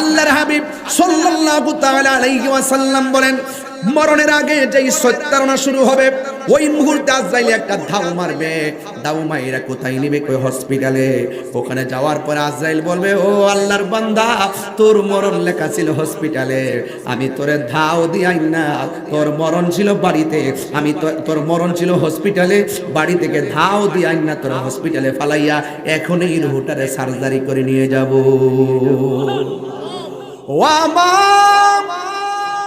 আল্লাহর হাবিব সাল্লাল্লাহু তাআলা আলাইহি ওয়াসাল্লাম বলেন, মরণের আগে যেই সত্যারণা শুরু হবে, ওই মুহূর্তে আজরাইল একটা ধাও মারবে। দাও মাইরা কোথায় নিবে? কই হসপিটালে? ওখানে যাওয়ার পর আজরাইল বলবে, ও আল্লাহর বান্দা, তোর মরণ লেখা ছিল হসপিটালে। আমি তোরে ধাও দিয়াই না। তোর মরণ ছিল বাড়িতে। আমি তোর মরণ ছিল হসপিটালে। বাড়ি থেকে ধাও দিয়াই না, তোর হসপিটালে ফালাইয়া এখন এই রুহুটারে সার্জারি করে নিয়ে যাব।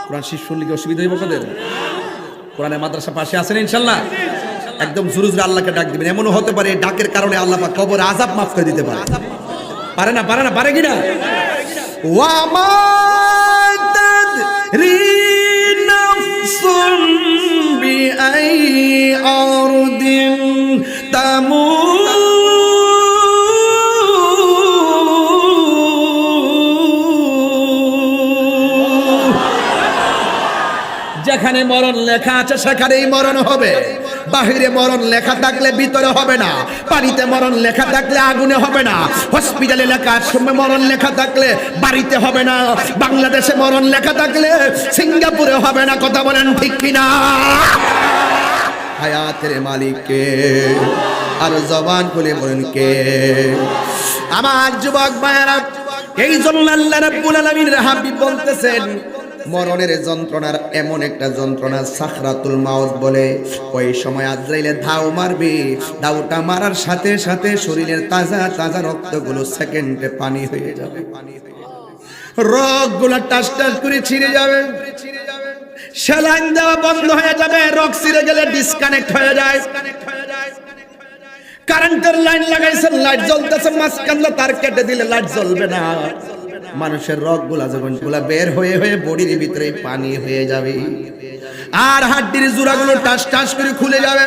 কোরআন শিশু শুনলে অসুবিধা হইব আপনাদের কোরআনের মাদ্রাসা পাশে আছেন ইনশাল্লাহ? একদম জুরু জুরু আল্লাহকে ডাক দিবেন। এমনও হতে পারে ডাকের কারণে আল্লাহ পাক কবর আজাব মাফ করে দিতে পারে। পারে না পারে না, পারে কি না? বিআই আরদিন তামুত যেখানে মরণ লেখা আছে, সেখানেই মরণ হবে। বাহিরে মরণ লেখা থাকলে ভিতরে হবে না। পানিতে মরণ লেখা থাকলে আগুনে হবে না। হসপিটালে লেখা সময় মরণ লেখা থাকলে বাড়িতে হবে না। বাংলাদেশে মরণ লেখা থাকলে সিঙ্গাপুরে হবে না। কথা বলেন ঠিক কিনা? হায়াতের মালিককে, আর জবান খুলে বলেন কে? আমার যুবক ভাইয়েরা, এই জন্য আল্লাহ রাব্বুল আলামিন হাবিব বলতেছেন মরণের যন্ত্রণার এমন একটা যন্ত্রণা সাখরাতুল মাউত বলে। ওই সময় আজরাইলে ধাও মারবে। ধাওটা মারার সাথে সাথে শরীরের তাজা তাজা রক্তগুলো সেকেন্ডে পানি হয়ে যাবে। রগগুলো টাস টাস করে ছিঁড়ে যাবে। স্যালাইন দেওয়া বন্ধ হয়ে যাবে। রক ছিঁড়ে গেলে ডিসকানেক্ট হয়ে যায়। কারেন্টের লাইন লাগাইছেন লাইট জ্বলতেছে মাঝখানলে তার কেটে দিলে লাইট জ্বলবে না। মানুষের রকগুলা যখনগুলা বের হয়ে হয়ে বডির ভিতরে পানি হয়ে যাবে। আর হাড্ডির জোড়াগুলো টাস টাস করে খুলে যাবে।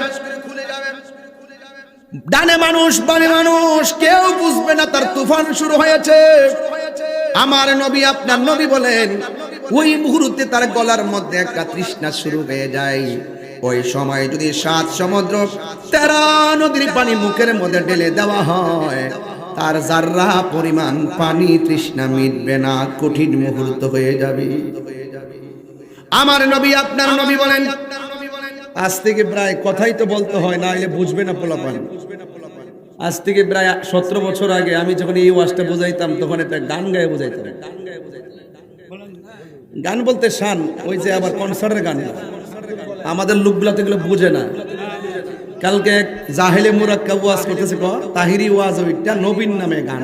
ডানে মানুষ, বামে মানুষ, কেউ বুঝবে না তার তুফান শুরু হয়েছে। আমার নবী, আপনার নবী বলেন, ওই মুহূর্তে তার গলার মধ্যে একটা তৃষ্ণা শুরু হয়ে যায়। ওই সময় যদি সাত সমুদ্র তেরো নদীর পানি মুখের মধ্যে ঢেলে দেওয়া হয় তার যার্রা পরিমাণ পানি তৃষ্ণা মিটবে না, কঠিন মুহূর্ত হয়ে যাবে। আমার নবী, আপনার নবী বলেন, আজ থেকে প্রায় কথাই তো বলতে হয় না এলে বুঝবে না পোলাপান। আজ থেকে প্রায় সতেরো বছর আগে আমি যখন এই ওয়াজটা বোঝাইতাম, তখন একটা গান গায়ে বুঝাইতাম। গান বলতে শান, ওই যে আবার কনসার্টের গান। আমাদের লোকগুলা তো এগুলো বুঝে না। কালকে জাহেলে মুরাক্কা ওয়াজ করতেছে ক, তাহিরি ওয়াজ ওইটা নবীন নামে গান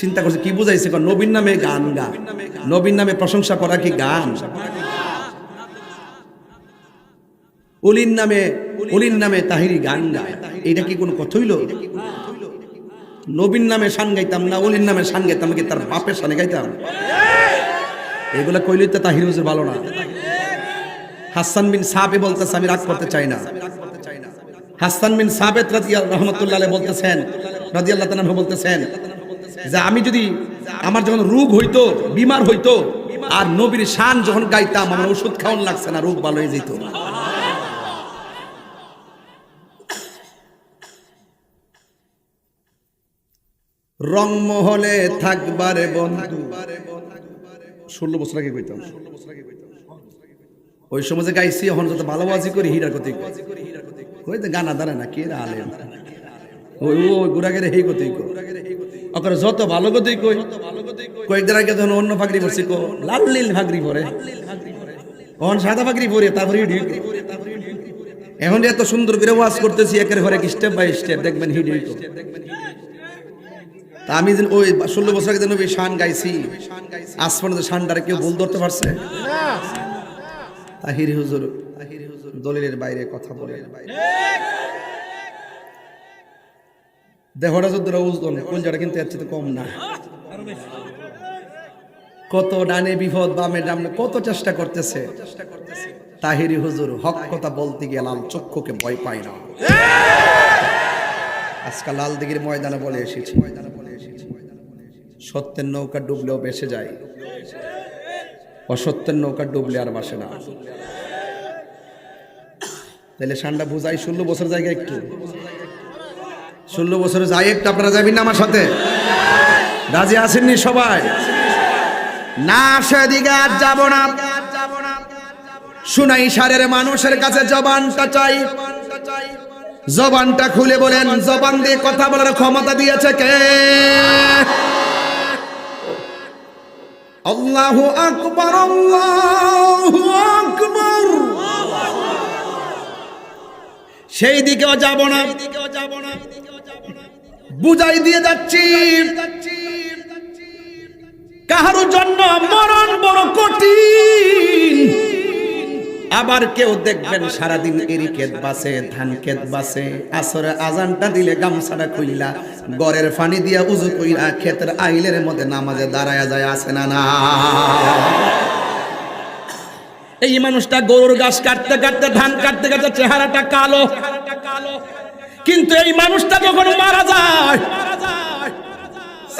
চিন্তা করছে, কি বুঝাইছে ক, নবীন নামে গান গা। নবীন নামে প্রশংসা করা কি গান? অলির নামে অলির নামে তাহিরি গান গায় এটা কি কোনো কথা হইল? নবীন নামে শান গাইতাম না অলির নামে শান গাইতাম কি তার বাপের শানে গাইতাম? এগুলা কইলে তো তাহির হুজুর ভালো না। হাসান বিন সাবে বলতেছে, আমি রাগ করতে চাই না। হাসান বিন সাবেত রাদিয়াল রহমতুল্লাহ বলতেছেন, রাদিয়াল্লাহু তাআলা বলতেছেন যে, আমি যদি আমার যখন রোগ হইতো, বিমার হইতো, আর নবীর শান যখন গাইতাম, আমার ওষুধ খাওয়ান লাগছে না, রোগ ভালো হয়ে যেত। রংমহলে থাকবারে বন্ধু। ষোলো বছর আগে কইতাম। ওই সময় যে গাইছি, এখন যত ভালোবাসি করি, হীরার কথি কই তো গানা দাঁড়ায় না কে আলে ওই ওই গুড়াগেরে হেই কথি কো ওকর যত ভালো কথি কই, কয়েকদিন আগে যখন অন্য ফাগরি পড়ছি, কো, লাল নীল ফাগরি পরে এখন সাদা ফাগরি পরে তারপরে এখন এত সুন্দর করে ওয়াজ করতেছি, একের ঘরে স্টেপ বাই স্টেপ দেখবেন হিডি তা আমি যেন ওই ষোলো বছর আগে যেন ওই শান গাইছি, আজ পর্যন্ত শানটারে কেউ ভুল ধরতে পারছে? তাহির হুজুর, দলিলের বাইরে কথা বলে। দেহটা যদি ওজন কলজাটা কিন্তু এর চেয়ে কম না। কত ডানে বিপদ, বামে ডামে কত চেষ্টা করতেছে। তাহিরি হুজুর, হক কথা বলতে গিয়ে লাল চক্ষুকে ভয় পায় না। আজকাল লাল দিঘির ময়দানে বলে এসেছি। সত্যের নৌকা ডুবলেও বেসে যায়। অসত্যের নৌকা ডুবলে আর বাসে না। তাহলে ঠান্ডা বুঝাই, ষোলো বছর জায়গায় একটু। ষোলো বছরে যাই একটু, আপনারা যাবেন না আমার সাথে? রাজি আসেননি সবাই? না সেদিকে আর যাব না। শুনাই সারের মানুষের কাছে জবানটা চাই। জবানটা খুলে বলেন, জবান দিয়ে কথা বলার ক্ষমতা দিয়েছে কে? আল্লাহু আকবর আকবার। সেই দিকেও যাব না। বুঝাই দিয়ে যাচ্ছি। কাহার জন্য মরণ বড় কঠিন। আবার কেউ দেখবেন সারাদিন এরি ক্ষেত বাসে ধান ক্ষেত বাসে, আসরে আজানটা দিলে গামছাটা খুললা গড়ের ফানি দিয়া উজু কইরা ক্ষেতের আইলের মধ্যে নামাজে দাঁড়ায় যায় আসে না না? এই মানুষটা গরুর গাছ কাটতে কাটতে, ধান কাটতে কাটতে চেহারাটা কালো। কিন্তু এই মানুষটা যখন মারা যায়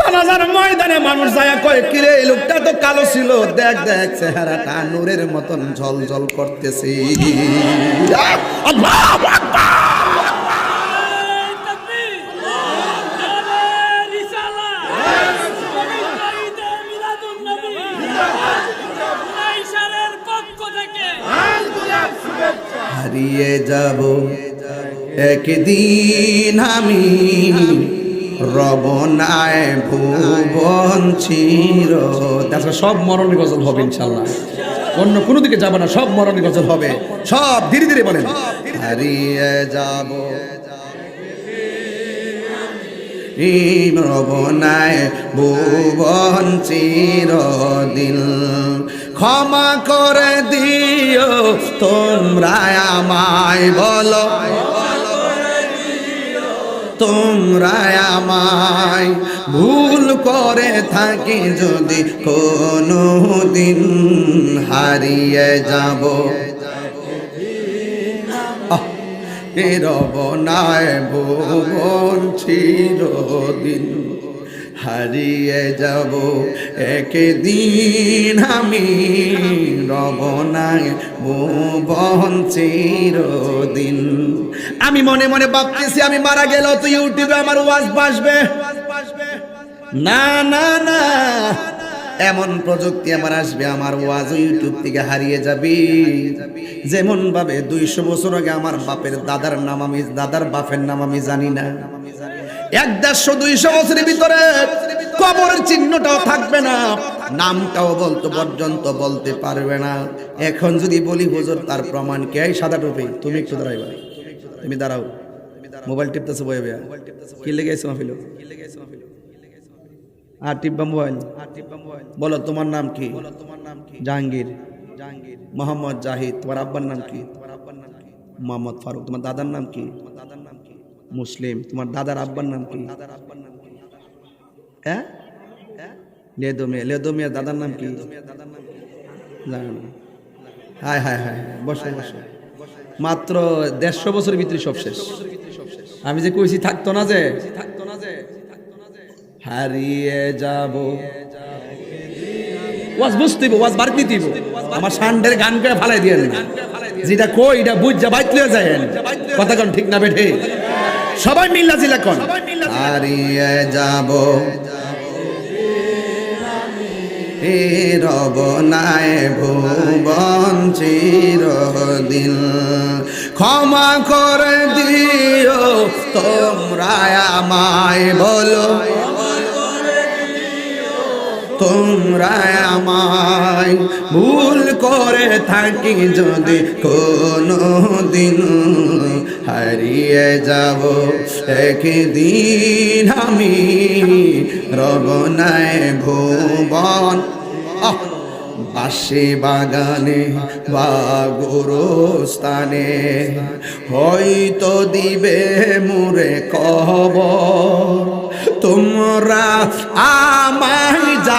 জানাজার ময়দানে মানুষ যায়, কয় কিরে এই লোকটা তো কালো ছিল। দেখ দেখ, চেহারাটা নূরের মতন ঝল ঝল করতেছে! হারিয়ে যাব। একদিন আমি রবনায় ভুবন চির তাছাড়া সব মরণের গজল হবে ইনশাল্লাহ অন্য কোনো দিকে যাবে না সব মরণের গজল হবে। সব ধীরে ধীরে বলেন। হারিয়ে যাব। রবনায় ভুবন চিরদিন ক্ষমা করে দিও তোমরা আমায় বলো। তোমরা আমায় ভুল করে থাকি যদি কোনো দিন হারিয়ে যাব। আহ, নাই রবনায় ভুবন চিরদিন। হারিয়ে যাব। একদিন আমি রবনায় ভুবন চিরদিন। আমি মনে মনে ভাবতেছি, আমি মারা গেল তো ইউটিউবে আমার ওয়াজ বাসবে। না না না, এমন প্রযুক্তি আমার আসবে, আমার ওয়াজ ইউটিউব থেকে হারিয়ে যাবে। যেমন ভাবে দুইশো বছর আগে আমার বাপের দাদার নাম আমি দাদার বাপের নাম আমি জানি না। এক দেড়শো, দুইশো বছরের ভিতরে কবরের চিহ্নটাও থাকবে না, নামটাও বলতে পর্যন্ত বলতে পারবে না। এখন যদি বলি, হুজুর, তার প্রমাণ কে? সাদা টুপি। তুমি একটু দাঁড়াইবা তুমি দাঁড়াও। মোবাইল টিপতেছে বয়ে বেয়া কি লেগে আছে মাহফিল? আর টিপবা মোবাইল? বলো, তোমার নাম কি? তোমার নাম কি জাহাঙ্গীর। জাহাঙ্গীর মোহাম্মদ জাহিদ। তোমার আব্বার নাম কি? তোমার নাম কি মোহাম্মদ ফারুক। তোমার দাদার নাম কি তোমার দাদার নাম কি? মুসলিম। তোমার দাদার আব্বার নাম কি? হ্যাঁ? লেদো মিয়া দাদার নাম কি? মাত্র দেড়শো বছরের ভিতরে সব শেষ। আমি যে কইছি থাকতো না যে। থাকতো না যে হারিয়ে যাব। ওয়াজ বুঝতে ওয়াজ বাড়তি দিব আমার সান্ডের গান করে ফালাই দিয়ে যেটা কই, এটা বুঝ যা বাইতলে যায় কথা কোন ঠিক না বেঠে। সবাই মিল্লা জিলা কোন? হারিয়ে যাব। রব নাই ভুবন চিরদিন। ক্ষমা করে দিও তোমরা আমায় বলো। তোমরা আমায় ভুল করে থাকি যদি কোনো দিন হারিয়ে যাব একদিন আমি রবনায় ভুবন। বাগানে বা গোরস্থানে হয়তো দিবে মুরে কব তোমরা আমায়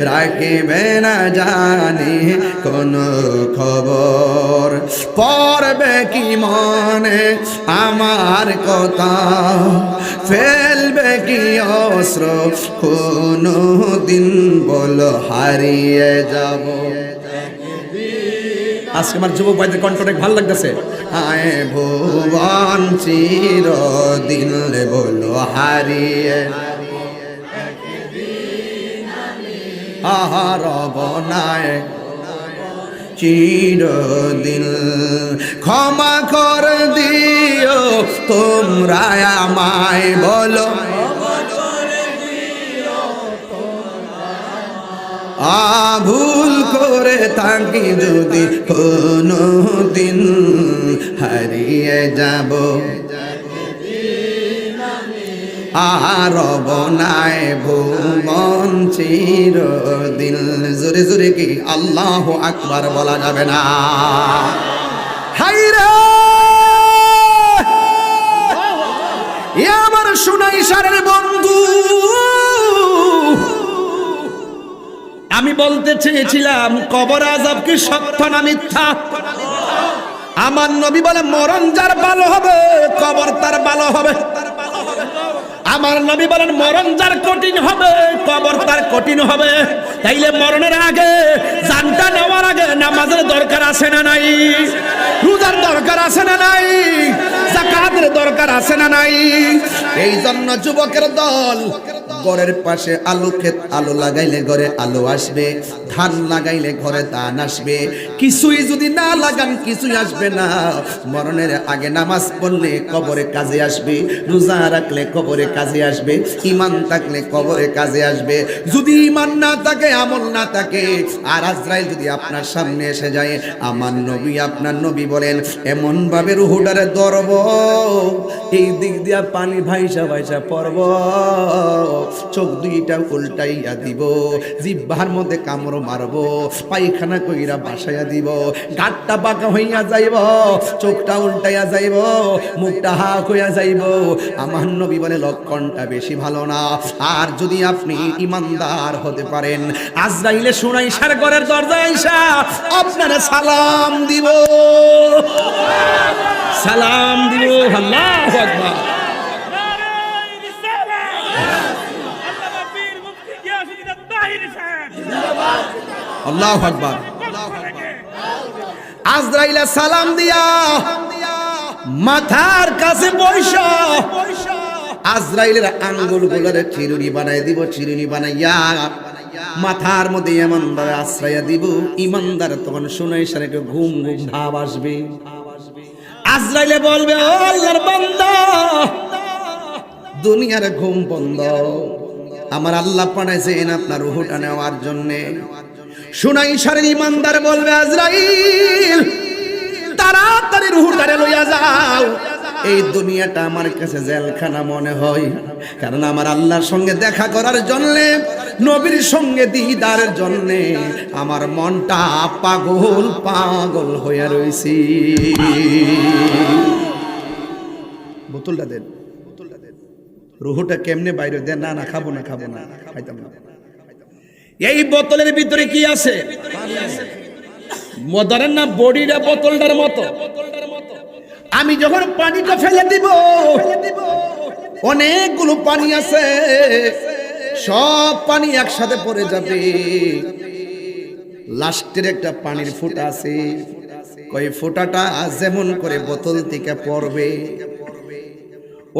রাখিবে না জানি কোন খবর। পড়বে কি মনে আমার কথা? ফেলবে কি অস্ত্র? কোনো দিন বল হারিয়ে যাব। আজকে আমার যুবক ভাইদের কণ্ঠ অনেক ভালো লাগতেছে। আয় ভুবন চির দিন বলো হারিয়ে আহার বনায় চিরদিন। ক্ষমা কর দিও তোমরা আমায় বলো। ভুল করে থাকি যদি কোনো দিন হারিয়ে যাব। আর বনায় ভুমন চিরদিন। জোরে জোরে কি আল্লাহ আকবার বলা যাবে না? হাই রে এ আমার সোনাই সারের বন্ধু। আমি বলতে চেয়েছিলাম, কবর আজাব কি সত্য না মিথ্যা? আমার নবী বলে, মরণ যার ভালো হবে, কবর তার ভালো হবে। আমার নবী বলেন, মরণ যার কঠিন হবে, কবর তার কঠিন হবে। তাইলে মরণের আগে জানটা নেওয়ার আগে নামাজের দরকার আছে না নাই? রোজার দরকার আছে না নাই? জাকাতের দরকার আছে না নাই? এই জন্য যুবকের দল ঘরের পাশে আলু ক্ষেত, আলু লাগাইলে ঘরে আলু আসবে, ধান লাগাইলে ঘরে ধান আসবে। কিছুই যদি না লাগান, কিছুই আসবে না। মরণের আগে নামাজ পড়লে কবরে কাজে আসবে, রোজা রাখলে কবরে কাজে আসবে ইমান থাকলে কবরে কাজে আসবে। যদি ইমান না থাকে, আমল না থাকে, আর আজরাইল যদি আপনার সামনে এসে যায়, আমার নবী আপনার নবী বলেন এমন ভাবে রুহুডারে ধরব, এই দিক দিয়া পানি ভাইসা ভাইসা পড়ব। চোখ দুইটা উল্টাইয়া দিব জিব্বার মধ্যে কামড় মারব, পায়খানা কইরা বাসাইয়া দিব, গাটটা বাঁকা হইয়া যাইব, চোখটা উল্টাইয়া যাইব, মুখটা হা হইয়া যাইব। আমার নবী বলে, লক্ষণটা বেশি ভালো না। আর যদি আপনি ইমানদার হতে পারেন, আজরাইলে শুনাই সার ঘরের দরজা আইসা আপনারা সালাম দিব। সালাম দিব, আল্লাহু আকবার। আল্লাহু আকবার। আজরাইলে সালাম দিয়া মাথার কাছে বৈশা আজরাইলের আঙ্গুল গুলারে চিরুনি বানাই দিব, চিরুনি বানাইয়া মাথার মধ্যে ভাবে আশ্রয়া দিব। ইমানদার তখন শুনে সারে ঘুম ঘুম ভাব আসবে। আজরাইলে বলবে, ও আল্লাহর বান্দা, দুনিয়ার ঘুম বন্ধ। আমার আল্লাহ পাঠাইছেন আপনার রুহুটা নেওয়ার জন্যে। শুনাই সারের ইমানদার বলবে, আজরাইল, তাড়াতাড়ি রুহুটারে লইয়া যাও। এই দুনিয়াটা আমার কাছে জেলখানা মনে হয়। কারণ আমার আল্লাহর সঙ্গে দেখা করার জন্যে, নবীর সঙ্গে দিদারের জন্যে আমার মনটা পাগল পাগল হইয়া দেন বোতলটা দেন। রুহুটা কেমনে বাইরে দেন? না না, খাব না খাব না, খাইতাম না। এই বোতলের ভিতরে কি আছে? ধরেন না বডিটা বোতলটার মতো। আমি যখন পানিটা ফেলে দিব, অনেকগুলো পানি আছে, সব পানি একসাথে পড়ে যাবে। লাস্টের একটা পানির ফোঁটা আছে। কই ফোঁটাটা যেমন করে বোতল থেকে পড়বে।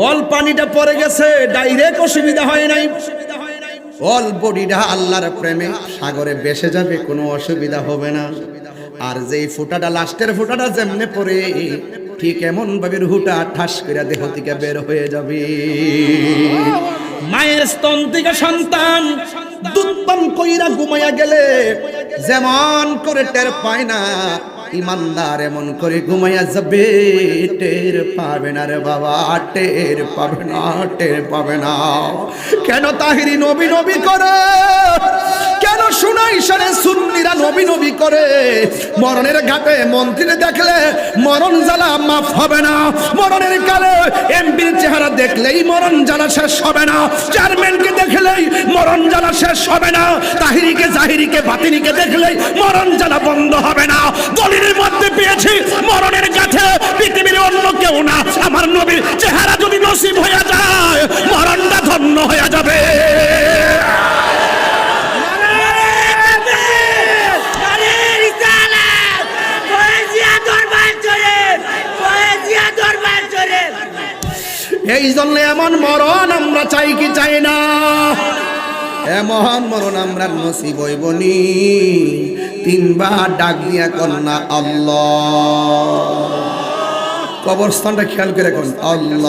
অল পানিটা পড়ে গেছে, ডাইরেক্ট অসুবিধা হয় নাই। অল বডিটা আল্লাহর প্রেমে সাগরে বেসে যাবে, কোনো অসুবিধা হবে না। আর যেই ফোঁটাটা, লাস্টের ফোঁটাটা যেমনে পড়ে, ঠিক এমন ভাবে রুহুটা ঠাস করে দেহ থেকে বের হয়ে যাবে। মায়ের স্তন থেকে সন্তান দুধপান কইরা ঘুমাইয়া গেলে, যেমন করে টের পায় না ইমানদার এমন করে ঘুমাইয়া যাবে, টের পাবে না রে বাবা, টের পাবে না, টের পাবে না। কেন তাহিরি নবী নবী করে? কেন শুনাই সারে সুন্নিরা নবী নবী করে? মরণের ঘাটে মন্ত্রীরে দেখলে মরণ জ্বালা মাফ হবে না। মরণের কালে এমপির চেহারা দেখলেই মরণ জ্বালা শেষ হবে না। চেয়ারম্যানকে দেখলেই মরণ জ্বালা শেষ হবে না। তাহিরিকে, জাহিরিকে, বাতিনিকে দেখলেই মরণ জ্বালা বন্ধ হবে না। দলিলের মধ্যে পেয়েছি। মরণের কাছে পৃথিবীর অন্য কেউ না। আমার নবীর চেহারা যদি নসিব হয়ে যায়, মরণটা ধন্য হয়ে যাবে। এই জন্য এমন মরণ আমরা চাই কি চাই না? এমন মরণ আমরা নসিব হইবনি তিনবার ডাক দিয়া কন্যা আল্লাহ। কবরস্থানটা খেয়াল করে কোন, আল্লাহ।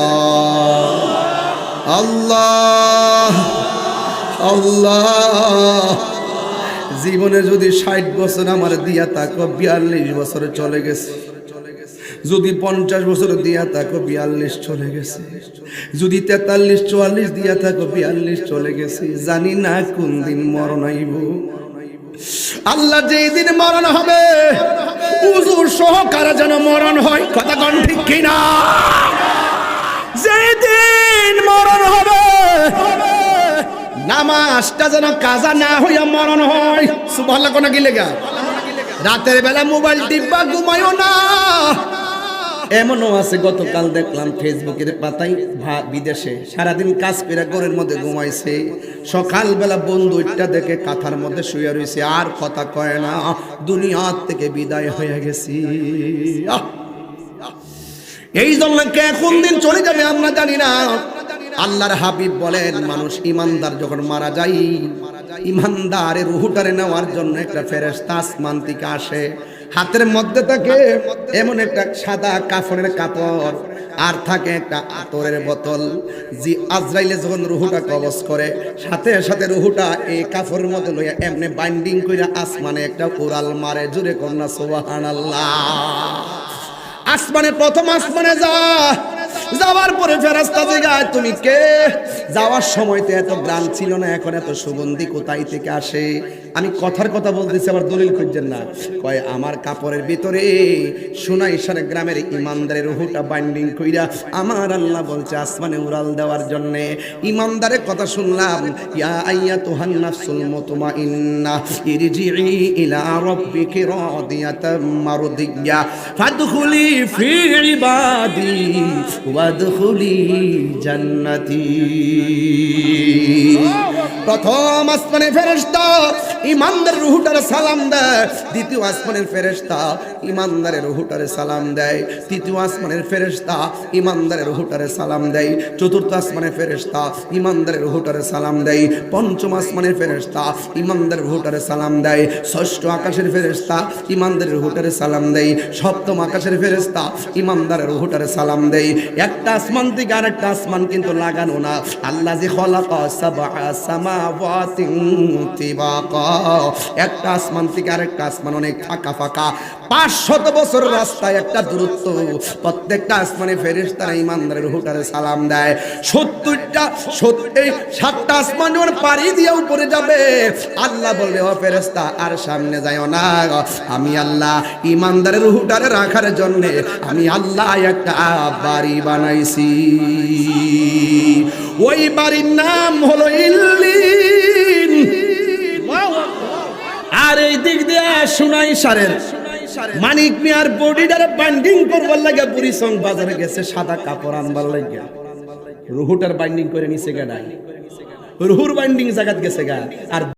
আল্লাহ। আল্লাহ। জীবনে যদি ষাট বছর আমার দিয়া তাকো বিয়াল্লিশ বছর চলে গেছে। যদি পঞ্চাশ বছর দিয়া থাকো, বিয়াল্লিশ চলে গেছে। যদি তেতাল্লিশ, চুয়াল্লিশ দিয়া থাকো, বিয়াল্লিশ চলে গেছে। জানি না কোন দিন মরণ আইব। আল্লাহ যেই দিন মরণ হবে উজুর সহকারে যেন মরণ হয়। কথা কন ঠিক কিনা? যেই দিন মরণ হবে, নামাজটা যেন কাজা না হইয়া মরণ হয়। সুবহানাল্লাহ কোনা কি লেগা? রাতের বেলা মোবাইল টিপবা, ঘুমায়ও না। এমনও আছে, গতকাল দেখলাম ফেসবুকের পাতায় ভা- বিদেশে সারাদিন কাজ করে ঘরের মধ্যে ঘুমাইছে। সকালবেলা বন্ধুটা দেখে কাঁথার মধ্যে শুয়ে রয়েছে আর কথা কয় না, দুনিয়ার থেকে বিদায় হয়ে গেছি! এই জন্য কে কোন দিন চলে যাবে আমরা জানি না। আল্লাহর হাবিব বলেন, মানুষ ইমানদার যখন মারা যায়, ইমানদারের রুহুটারে নেওয়ার জন্য একটা ফেরেশতা আসমান থেকে আসে। হাতের মধ্যে থাকে এমন একটা সাদা কাফনের কাপড়, আর থাকে একটা আতরের বোতল। জি আজরাইলে যখন রুহুটা কবজ করে, সাথে সাথে রুহুটা এই কাপড়ের মধ্যে লইয়া এমনি বাইন্ডিং করে আসমানে একটা উড়াল মারে। জুড়ে কন্যা সোবাহান আসমানে প্রথম আসমানে যা যাওয়ার পরে ফেরাস্তা জিগায়, তুমি কে? যাওয়ার সময় তো এত গ্রাম ছিল না, এখন এত সুগন্ধি কোথায় থেকে আসে? আমি কথার কথা বলতেছি, আবার দলিল খুঁজছেন না। কয়, আমার কাপড়ের ভিতরে সোনা ইশারে গ্রামের ইমানদারের রুহুটা বাইন্ডিং কইরা আমার আল্লাহ বলছে আসমানে উড়াল দেওয়ার জন্য। ইমানদারের কথা শুনলাম, ইয়া আইয়া তুহান নাফসুল মুতমাইন্না ইরজিই ইলা রাব্বিকি রাদিয়াতাম মারদিয়া, ফাদখুলি ফি ইবাদি ওয়াদখুলি জান্নাতি। প্রথম আসমানে ফেরেশতা ইমানদারের রুহুটারে সালাম দেয়। দ্বিতীয় আসমানের ফেরেশতা ইমানদারের রুহুটারে সালাম দেয়। তৃতীয় আসমানের ফেরেশতা ইমানদারের রুহুটারে সালাম দেয়। চতুর্থ আসমানের ফেরেশতা ইমানদারের রুহুটারে সালাম দেয়। পঞ্চম আসমানের ফেরেশতা ইমানদারের রুহুটারে সালাম দেয়। ষষ্ঠ আকাশের ফেরেশতা ইমানদারের রুহুটারে সালাম দেয়। সপ্তম আকাশের ফেরেশতা ইমানদারের রুহুটারে সালাম দেয়। একটা আসমান থেকে আরেকটা আসমান কিন্তু লাগানো না। আল্লাহ যে খলাকা সাবআ সামাওয়াতিন তিবাকা। একটা আসমান থেকে আরেকটা আসমান অনেক ফাঁকা ফাঁকা। পাঁচশত বছর রাস্তায় একটা দূরত্ব। প্রত্যেকটা আসমানে ফেরেশতারা ইমানদারের হুটারে সালাম দেয়। সত্তরটা সত্যি সাতটা আসমান যখন পাড়ি দিয়ে উপরে যাবে, আল্লাহ বললে ও ফেরেশতা, আর সামনে যাইও না আমি আল্লাহ ইমানদারের রুহুটারে রাখার জন্য, আমি আল্লাহ একটা বাড়ি বানাইছি। ওই বাড়ির নাম হলো ইল্লিন আর এই দিক দিয়ে শুনাই সারের। মানিক মিয়ার বডিটার বাইন্ডিং করবার লাগে বুড়িসং বাজারে গেছে, সাদা কাপড় আনবার লাগে। রুহুটার বাইন্ডিং করে নিছে গা নাই রুহুর বাইন্ডিং জায়গাত গেছে গা। আর